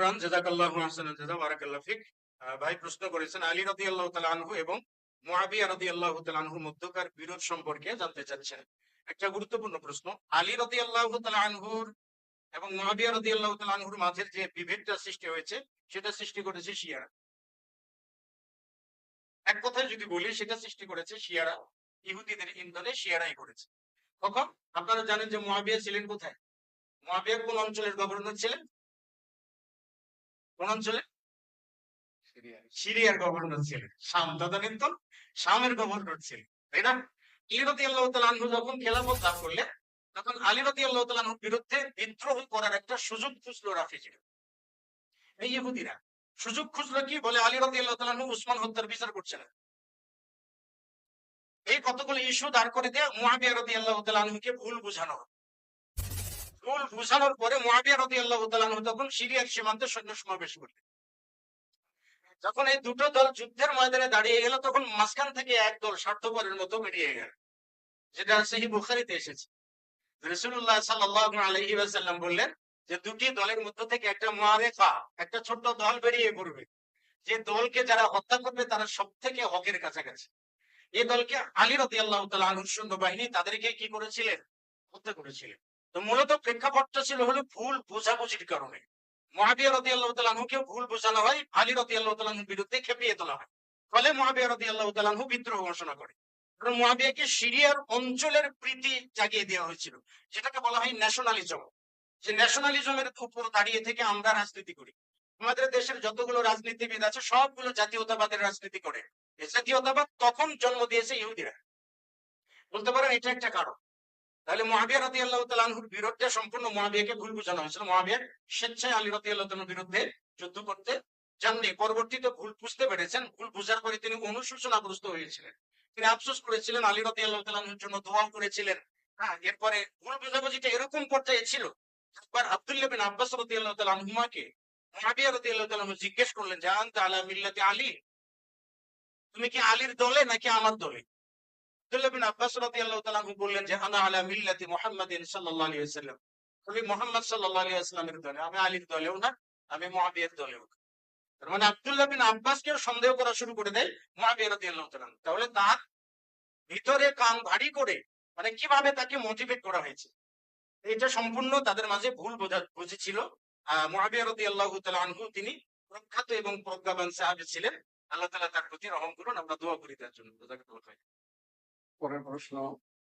শুকরান, জাযাকাল্লাহু আহসানাল জাযা, বারাকাল্লাহু ভাই প্রশ্ন করেছেন, আলী রাদিয়াল্লাহু তাআলা আনহু এবং মুআবিয়া রাদিয়াল্লাহু তাআলা আনহুর মধ্যকার বিরোধ সম্পর্কে জানতে চাচ্ছেন। একটা গুরুত্বপূর্ণ প্রশ্ন, আলী রাদিয়াল্লাহু তাআলা আনহুর এবং মুআবিয়া রাদিয়াল্লাহু তাআলা আনহুর মাঝের যে বিভেদটা সৃষ্টি হয়েছে, সেটা সৃষ্টি করেছে শিয়ারা। এক কথায় যদি বলি, সেটা সৃষ্টি করেছে শিয়ারা, ইহুদিদের ইন্ধনে শিয়ারাই করেছে। কখন? আপনারা জানেন যে মুআবিয়া ছিলেন কোথায়? মুআবিয়া কোন অঞ্চলের গভর্নর ছিলেন? কোন অঞ্চলে সিরিয়ার গভর্নর ছিলেন। শাম তদানীন্তন শামের গভর্নর ছিলেন, তাই না? আলী রাদিয়াল্লাহু তাআলা আনহু যখন লাভ করলেন, তখন আলী তাআলা আনহুর বিরুদ্ধে বিদ্রোহ করার একটা সুযোগ খুঁজলো রাফিজিরা এই ইহুদিরা। সুযোগ খুঁজলো কি? বলে আলী তাআলা আনহু উসমান হত্যার বিচার করছে না। এই কতগুলো ইস্যু দাঁড় করে দিয়ে মুআবিয়া রাদিয়াল্লাহু তাআলা আনহুকে ভুল বোঝানো। ভুল বোঝানোর পরে রাদিয়াল্লাহু তাআলা আনহু তখন সিরিয়ার সীমান্তে সৈন্য সমাবেশ করলেন। যখন এই দুটো দল যুদ্ধের ময়দানে দাঁড়িয়ে গেল, তখন মাঝখান থেকে এক দল স্বার্থপরের মতো বেরিয়ে গেল, যেটা সেই বুখারিতে এসেছে। রসুল্লাহ সাল্লাল্লাহু আলাইহি ওয়াসাল্লাম বললেন যে, দুটি দলের মধ্য থেকে একটা একটা ছোট্ট দল বেরিয়ে পড়বে। যে দলকে যারা হত্যা করবে, তারা সব থেকে হকের কাছাকাছি। এই দলকে আলী রাদিয়াল্লাহু তাআলা আনহুর সৈন্যবাহিনী তাদেরকে কি করেছিলেন? হত্যা করেছিলেন। তো মূলত প্রেক্ষাপটটা ছিল হলো ভুল বোঝাবুঝির কারণে। মুআবিয়া রাদিয়াল্লাহু তাআলা আনহুকে ভুল বোঝানো হয়, আলী রাদিয়াল্লাহু তাআলা আনহুর বিরুদ্ধে খেপিয়ে তোলা হয়। ফলে মুআবিয়া রাদিয়াল্লাহু তাআলা আনহু বিদ্রোহ ঘোষণা করে। কারণ মুআবিয়াকে সিরিয়ার অঞ্চলের প্রীতি জাগিয়ে দেওয়া হয়েছিল, যেটাকে বলা হয় ন্যাশনালিজম যে ন্যাশনালিজমের উপর দাঁড়িয়ে থেকে আমরা রাজনীতি করি। আমাদের দেশের যতগুলো রাজনীতিবিদ আছে, সবগুলো জাতীয়তাবাদের রাজনীতি করে। জাতীয়তাবাদ তখন জন্ম দিয়েছে ইহুদিরা। বলতে পারেন এটা একটা কারণ। তাহলে মহাবিয়া রাতি আল্লাহ তালাহুর বিরুদ্ধে সম্পূর্ণ মহাবিয়াকে ভুল বোঝানো হয়েছিল। মহাবিয়া স্বেচ্ছায় আলী রাতি আল্লাহ বিরুদ্ধে যুদ্ধ করতে যাননি। পরবর্তীতে ভুল বুঝতে পেরেছেন। ভুল বুঝার পরে তিনি অনুশোচনাগ্রস্ত হয়েছিলেন। তিনি আফসোস করেছিলেন, আলী রাতি আল্লাহ তালাহুর জন্য দোয়া করেছিলেন। হ্যাঁ এরপরে ভুল বোঝাবুঝিটা এরকম পর্যায়ে ছিল। একবার আব্দুল্লাহ বিন আব্বাস রাতি আল্লাহ তালাহুমাকে মহাবিয়া রাতি আল্লাহ তালাহু জিজ্ঞেস করলেন যে, আনতা আলা মিল্লাতি আলী? তুমি কি আলীর দলে নাকি আমার দলে? আব্দুল্লাহ আব্বাস বললেন যে আলা মিল্লাতি আমি দলে, আমি আলীর দলেও না, আমি দলেও তার মানে আব্দুল্লাহ বিন আব্বাসকেও সন্দেহ করা শুরু করে দেয়। তাহলে তার ভিতরে কান ভারী করে মানে কীভাবে তাকে মোটিভেট করা হয়েছে? এটা সম্পূর্ণ তাদের মাঝে ভুল বোঝা বুঝেছিল মুআবিয়া রাদিয়াল্লাহু তাআলা আনহু তিনি প্রখ্যাত এবং প্রজ্ঞাবান সাহাবী ছিলেন। আল্লাহ তাআলা তার প্রতি রহম করুন, আমরা দোয়া করি তার জন্য। পরের প্রশ্ন